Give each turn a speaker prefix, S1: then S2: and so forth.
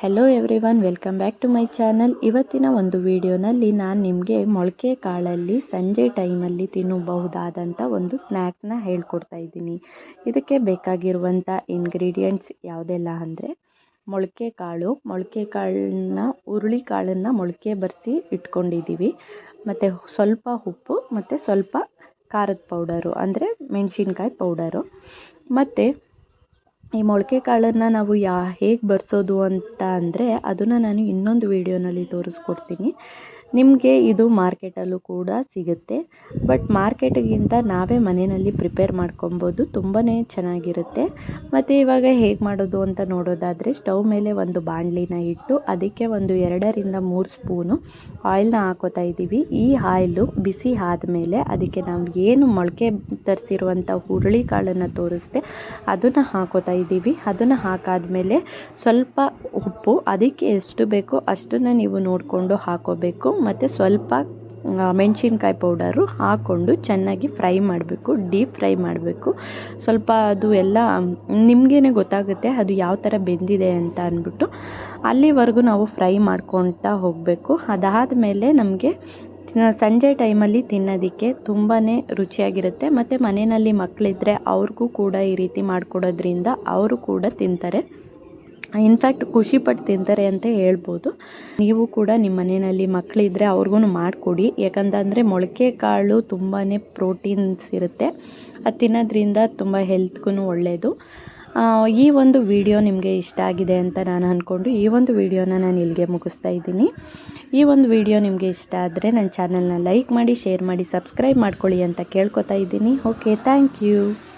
S1: Hello everyone welcome back to my channel ಇವತ್ತಿನ ಒಂದು ವಿಡಿಯೋನಲ್ಲಿ ನಾನು ನಿಮಗೆ ಮೊಳಕೆ ಕಾಳಲ್ಲಿ, ಸಂಜೆ ಟೈಮಲ್ಲಿ ತಿನ್ನಬಹುದಾದಂಥ ಒಂದು ಸ್ನ್ಯಾಕ್ಸ್ನ ಹೇಳ್ಕೊಡ್ತಾ ಇದ್ದೀನಿ. ಇದಕ್ಕೆ ಬೇಕಾಗಿರುವಂಥ ಇಂಗ್ರೀಡಿಯೆಂಟ್ಸ್ ಯಾವುದೆಲ್ಲ ಅಂದರೆ, ಮೊಳಕೆ ಕಾಳು, ಮೊಳಕೆ ಕಾಳನ್ನ ಹುರುಳಿ ಕಾಳನ್ನು ಮೊಳಕೆ ಬರೆಸಿ ಇಟ್ಕೊಂಡಿದ್ದೀವಿ ಮತ್ತು ಸ್ವಲ್ಪ ಉಪ್ಪು, ಮತ್ತು ಸ್ವಲ್ಪ ಖಾರದ ಪೌಡರು ಅಂದರೆ ಮೆಣಸಿನ್ಕಾಯಿ ಪೌಡರು ಮತ್ತು ಈ ಮೊಳಕೆ ಕಾಳನ್ನು ನಾವು ಯಾ ಹೇಗೆ ಬರ್ಸೋದು ಅಂತ ಅಂದರೆ ಅದನ್ನು ನಾನು ಇನ್ನೊಂದು ವೀಡಿಯೋನಲ್ಲಿ ತೋರಿಸ್ಕೊಡ್ತೀನಿ. ನಿಮಗೆ ಇದು ಮಾರ್ಕೆಟಲ್ಲೂ ಕೂಡ ಸಿಗುತ್ತೆ. ಬಟ್ ಮಾರ್ಕೆಟಿಗಿಂತ ನಾವೇ ಮನೆಯಲ್ಲಿ ಪ್ರಿಪೇರ್ ಮಾಡ್ಕೊಬೋದು. ತುಂಬಾ ಚೆನ್ನಾಗಿರುತ್ತೆ. ಮತ್ತು ಇವಾಗ ಹೇಗೆ ಮಾಡೋದು ಅಂತ ನೋಡೋದಾದರೆ ಸ್ಟವ್ ಮೇಲೆ ಒಂದು ಬಾಣಲಿನ ಇಟ್ಟು ಅದಕ್ಕೆ ಒಂದು ಎರಡರಿಂದ ಮೂರು ಸ್ಪೂನು ಆಯಿಲ್ನ ಹಾಕೋತಾ ಇದ್ದೀವಿ. ಈ ಆಯಿಲು ಬಿಸಿ ಆದಮೇಲೆ ಅದಕ್ಕೆ ನಾವು ಏನು ಮೊಳಕೆ ತರಿಸಿರುವಂಥ ಹುರುಳಿ ಕಾಳನ್ನು ತೋರಿಸ್ದೆ ಅದನ್ನು ಹಾಕೋತಾ ಇದ್ದೀವಿ. ಅದನ್ನು ಹಾಕಾದ್ಮೇಲೆ ಸ್ವಲ್ಪ ಉಪ್ಪು, ಅದಕ್ಕೆ ಎಷ್ಟು ಬೇಕೋ ಅಷ್ಟನ್ನು ನೀವು ನೋಡಿಕೊಂಡು ಹಾಕೋಬೇಕು. ಮತ್ತು ಸ್ವಲ್ಪ ಮೆಣಸಿನ್ಕಾಯಿ ಪೌಡರು ಹಾಕ್ಕೊಂಡು ಚೆನ್ನಾಗಿ ಫ್ರೈ ಮಾಡಬೇಕು, ಡೀಪ್ ಫ್ರೈ ಮಾಡಬೇಕು. ಸ್ವಲ್ಪ ಅದು ಎಲ್ಲ ನಿಮಗೇ ಗೊತ್ತಾಗುತ್ತೆ ಅದು ಯಾವ ಥರ ಬೆಂದಿದೆ ಅಂತ ಅಂದ್ಬಿಟ್ಟು. ಅಲ್ಲಿವರೆಗೂ ನಾವು ಫ್ರೈ ಮಾಡ್ಕೊತಾ ಹೋಗಬೇಕು. ಅದಾದ ಮೇಲೆ ನಮಗೆ ಸಂಜೆ ಟೈಮಲ್ಲಿ ತಿನ್ನೋದಕ್ಕೆ ತುಂಬಾ ರುಚಿಯಾಗಿರುತ್ತೆ. ಮತ್ತು ಮನೆಯಲ್ಲಿ ಮಕ್ಕಳಿದ್ರೆ ಅವ್ರಿಗೂ ಕೂಡ ಈ ರೀತಿ ಮಾಡಿಕೊಡೋದ್ರಿಂದ ಅವರು ಕೂಡ ತಿಂತಾರೆ. ಇನ್ಫ್ಯಾಕ್ಟ್ ಖುಷಿಪಟ್ಟು ತಿಂತಾರೆ ಅಂತ ಹೇಳ್ಬೋದು. ನೀವು ಕೂಡ ನಿಮ್ಮ ಮನೆಯಲ್ಲಿ ಮಕ್ಕಳಿದ್ರೆ ಅವ್ರಿಗೂ ಮಾಡಿಕೊಡಿ. ಯಾಕಂತಂದರೆ ಮೊಳಕೆ ಕಾಳು ತುಂಬಾ ಪ್ರೋಟೀನ್ಸ್ ಇರುತ್ತೆ. ಅದು ತಿನ್ನೋದ್ರಿಂದ ತುಂಬ ಹೆಲ್ತ್ಗೂ ಒಳ್ಳೆಯದು ಈ ಒಂದು ವಿಡಿಯೋ ನಿಮಗೆ ಇಷ್ಟ ಆಗಿದೆ ಅಂತ ನಾನು ಅಂದ್ಕೊಂಡು ಈ ಒಂದು ವಿಡಿಯೋನ ನಾನು ಇಲ್ಲಿಗೆ ಮುಗಿಸ್ತಾ ಇದ್ದೀನಿ. ಈ ಒಂದು ವಿಡಿಯೋ ನಿಮಗೆ ಇಷ್ಟ ಆದರೆ ನನ್ನ ಚಾನಲ್ನ ಲೈಕ್ ಮಾಡಿ, ಶೇರ್ ಮಾಡಿ, ಸಬ್ಸ್ಕ್ರೈಬ್ ಮಾಡ್ಕೊಳ್ಳಿ ಅಂತ ಕೇಳ್ಕೊತಾ ಇದ್ದೀನಿ. Okay thank you